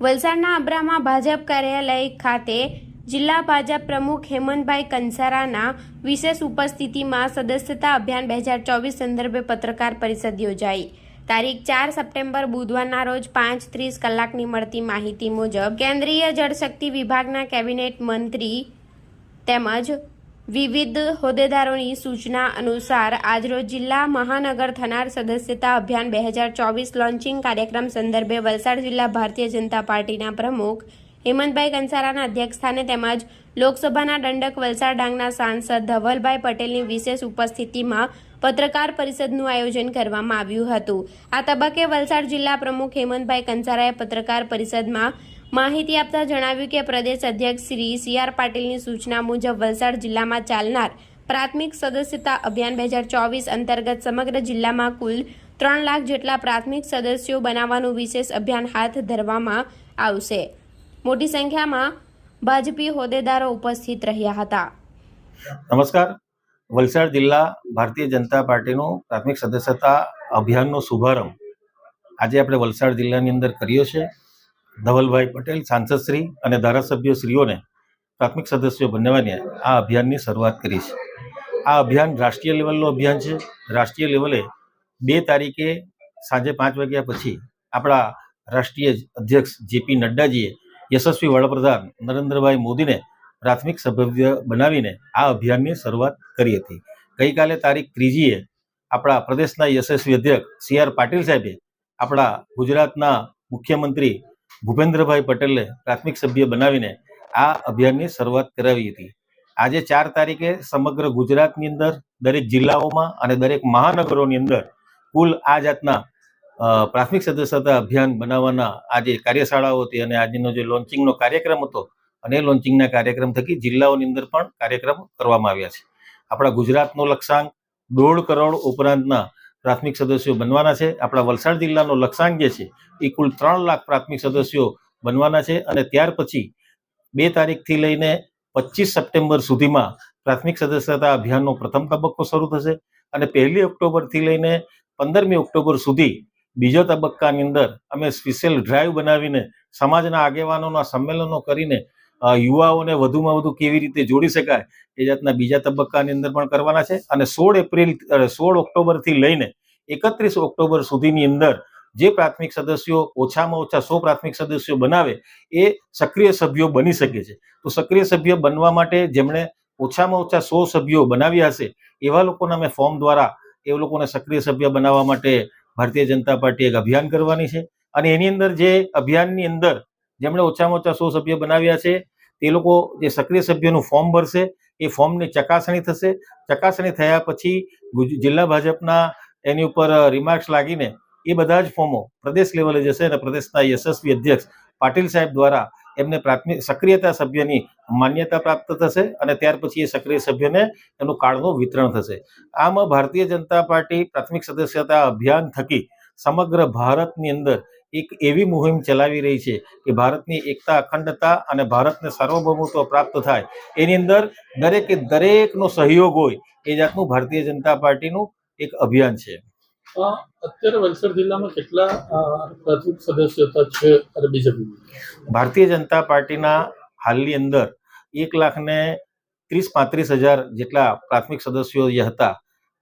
વલસાડના અબ્રામા ભાજપ કાર્યાલય ખાતે જિલ્લા ભાજપ પ્રમુખ હેમંતભાઈ કંસારાના વિશેષ ઉપસ્થિતિમાં સદસ્યતા અભિયાન બે હજાર ચોવીસ સંદર્ભે પત્રકાર પરિષદ યોજાઈ. તારીખ ચાર સપ્ટેમ્બર બુધવારના રોજ પાંચ ત્રીસ કલાકની મળતી માહિતી મુજબ કેન્દ્રીય જળશક્તિ વિભાગના કેબિનેટ મંત્રી તેમજ વિવિધ હોદ્દેદારોની સૂચના અનુસાર આજરોજ જિલ્લા મહાનગર થનાર સદસ્યતા અભિયાન બે હજાર ચોવીસ લોન્ચિંગ કાર્યક્રમ સંદર્ભે વલસાડ જિલ્લા ભારતીય જનતા પાર્ટીના પ્રમુખ હેમંતભાઈ કંસારાના અધ્યક્ષસ્થાને તેમજ લોકસભાના દંડક વલસાડ ડાંગના સાંસદ ધવલભાઈ પટેલની વિશેષ ઉપસ્થિતિમાં પત્રકાર પરિષદનું આયોજન કરવામાં આવ્યું હતું. આ તબક્કે વલસાડ જિલ્લા પ્રમુખ હેમંતભાઈ કંસારાએ પત્રકાર પરિષદમાં માહિતી આપતા જણાવ્યું કે પ્રદેશ અધ્યક્ષ શ્રી સી આર પાટીલની સૂચના મુજબ વલસાડ જિલ્લામાં ચાલનાર પ્રાથમિક સદસ્યતા અભિયાન બે હજાર ચોવીસ અંતર્ગત સમગ્ર જિલ્લામાં કુલ ત્રણ લાખ જેટલા પ્રાથમિક સદસ્યો બનાવવાનું વિશેષ અભિયાન હાથ ધરવામાં આવશે. મોટી સંખ્યામાં ભાજપી હોદ્દેદારો ઉપસ્થિત રહ્યા હતા. નમસ્કાર. વલસાડ જિલ્લા ભારતીય જનતા પાર્ટીનું પ્રાથમિક સદસ્યતા અભિયાનનો શુભારંભ આજે આપણે વલસાડ જિલ્લાની અંદર કર્યો છે. ધવલભાઈ પટેલ સાંસદશ્રી અને ધારાસભ્યશ્રીઓને પ્રાથમિક સદસ્યો બનાવવાની આ અભિયાનની શરૂઆત કરી છે. આ અભિયાન રાષ્ટ્રીય લેવલનું અભિયાન છે. રાષ્ટ્રીય લેવલે બે તારીખે સાંજે પાંચ વાગ્યા પછી આપણા રાષ્ટ્રીય અધ્યક્ષ જેપી નડ્ડાજીએ યશસ્વી વડાપ્રધાન નરેન્દ્રભાઈ મોદીને પ્રાથમિક સભ્ય બનાવીને આ અભિયાનની શરૂઆત કરી હતી. ગઈકાલે તારીખ ત્રીજીએ આપણા પ્રદેશના યશસ્વી અધ્યક્ષ સી આર પાટીલ સાહેબે આપણા ગુજરાતના મુખ્યમંત્રી ભૂપેન્દ્રભાઈ પટેલને પ્રાથમિક સભ્ય બનાવીને આ અભિયાનની શરૂઆત કરાવી હતી. આજે ચાર તારીખે સમગ્ર ગુજરાતની અંદર દરેક જિલ્લાઓમાં અને દરેક મહાનગરોની અંદર કુલ આ જાતના પ્રાથમિક સદસ્યતા અભિયાન બનાવવાના આજે કાર્યશાળાઓ હતી અને આજનો જે લોન્ચિંગનો કાર્યક્રમ હતો અને લોન્ચિંગના કાર્યક્રમ થકી જિલ્લાઓની અંદર પણ કાર્યક્રમ કરવામાં આવ્યા છે. આપણા ગુજરાતનો લક્ષ્યાંક દોઢ કરોડ ઉપરાંતના પ્રાથમિક સદસ્યો બનવાના છે. આપણા વલસાડ જિલ્લાનો લક્ષ્યાંક જે છે એ કુલ ત્રણ લાખ પ્રાથમિક સદસ્યો બનવાના છે અને ત્યાર પછી બે તારીખથી લઈને પચીસ સપ્ટેમ્બર સુધીમાં પ્રાથમિક સદસ્યતા અભિયાનનો પ્રથમ તબક્કો શરૂ થશે અને પહેલી ઓક્ટોબરથી લઈને પંદરમી ઓક્ટોબર સુધી બીજો તબક્કાની અંદર અમે સ્પેશિયલ ડ્રાઈવ બનાવીને સમાજના આગેવાનોના સંમેલનો કરીને યુવાઓને વધુમાં વધુ કેવી રીતે જોડી શકાય એ જાતના બીજા તબક્કાની અંદર પણ કરવાના છે. અને સોળ એપ્રિલ સોળ ઓક્ટોબરથી લઈને એકત્રીસ ઓક્ટોબર સુધીની અંદર જે પ્રાથમિક સદસ્યો ઓછામાં ઓછા સો પ્રાથમિક સદસ્યો બનાવે એ સક્રિય સભ્યો બની શકે છે. તો સક્રિય સભ્ય બનવા માટે જેમણે ઓછામાં ઓછા સો સભ્યો બનાવ્યા હશે એવા લોકોને અમે ફોર્મ દ્વારા એ લોકોને સક્રિય સભ્ય બનાવવા માટે ભારતીય જનતા પાર્ટી એક અભિયાન કરવાની છે. અને એની અંદર જે અભિયાનની અંદર જેમણે ઓછામાં ઓછા સો સભ્ય બનાવ્યા છે, તે લોકો જે સક્રિય સભ્યનું ફોર્મ ભરશે, એ ફોર્મની ચકાસણી થશે. ચકાસણી થયા પછી જિલ્લા ભાજપના એની ઉપર રિમાર્ક્સ લાગીને એ બધા જ ફોર્મો પ્રદેશ લેવલે જશે અને પ્રદેશના યશસ્વી અધ્યક્ષ પાટીલ સાહેબ દ્વારા એમને પ્રાથમિક, સક્રિયતા સભ્યની માન્યતા પ્રાપ્ત થશે અને ત્યાર પછી એ સક્રિય સભ્યને એનું કાર્ડનું વિતરણ થશે. આમ ભારતીય જનતા પાર્ટી પ્રાથમિક સદસ્યતા અભિયાન થકી સમગ્ર ભારતની અંદર એક એવી મુહિમ ચલાવી રહી છે કે ભારતની એકતા, અખંડતા અને ભારતને સાર્વભૌમત્વ પ્રાપ્ત થાય. એની અંદર દરેકે દરેકનો સહયોગ હોય એ જાતનું ભારતીય જનતા પાર્ટીનું એક અભિયાન છે. અત્યારે વલસાડ જિલ્લામાં કેટલા પ્રાથમિક સદસ્યતા છે બીજેપી ભારતીય જનતા પાર્ટીના હાલની અંદર એક લાખ ને ત્રીસ પાંત્રીસ હજાર જેટલા પ્રાથમિક સદસ્યો જે હતા.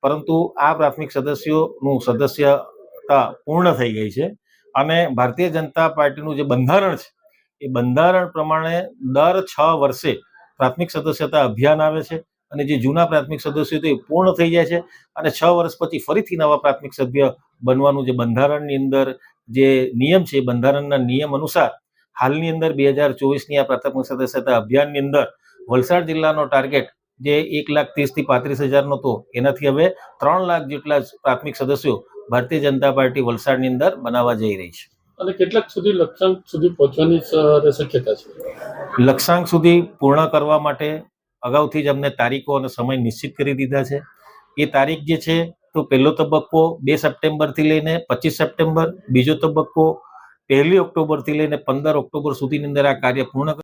પરંતુ આ પ્રાથમિક સદસ્યોનું સદસ્યતા પૂર્ણ થઈ ગઈ છે અને ભારતીય જનતા પાર્ટીનું જે બંધારણ છે, એ બંધારણ પ્રમાણે દર છ વર્ષે પ્રાથમિક સદસ્યતા અભિયાન આવે છે. અને જે જૂના પ્રાથમિક સદસ્યો તે પૂર્ણ થઈ જાય છે અને છ વર્ષ પછી ફરીથી નવા પ્રાથમિક સભ્ય બનવાનું જે બંધારણની અંદર જે નિયમ છે એ બંધારણના નિયમ અનુસાર હાલની અંદર બે હજાર ચોવીસની આ પ્રાથમિક સદસ્યતા અભિયાનની અંદર વલસાડ જિલ્લાનો ટાર્ગેટ જે એક લાખ ત્રીસથી પાંત્રીસ હજારનો હતો એનાથી હવે ત્રણ લાખ જેટલા પ્રાથમિક સદસ્યો ભારતીય જનતા પાર્ટી વલસાડની અંદર બનાવવા જઈ રહી છે. અને કેટલાક સુધી લક્ષ્યાંક સુધી પહોંચવાની શક્યતા છે? લક્ષ્યાંક સુધી પૂર્ણ કરવા માટે અગાઉથી જ અમને તારીખો અને સમય નિશ્ચિત કરી દીધા છે. એ તારીખ જે છે, તો પહેલો તબક્કો બે સપ્ટેમ્બરથી લઈને પચીસ સપ્ટેમ્બર, બીજો તબક્કો પહેલી ઓક્ટોબરથી લઈને પંદર ઓક્ટોબર સુધીની અંદર આ કાર્ય પૂર્ણ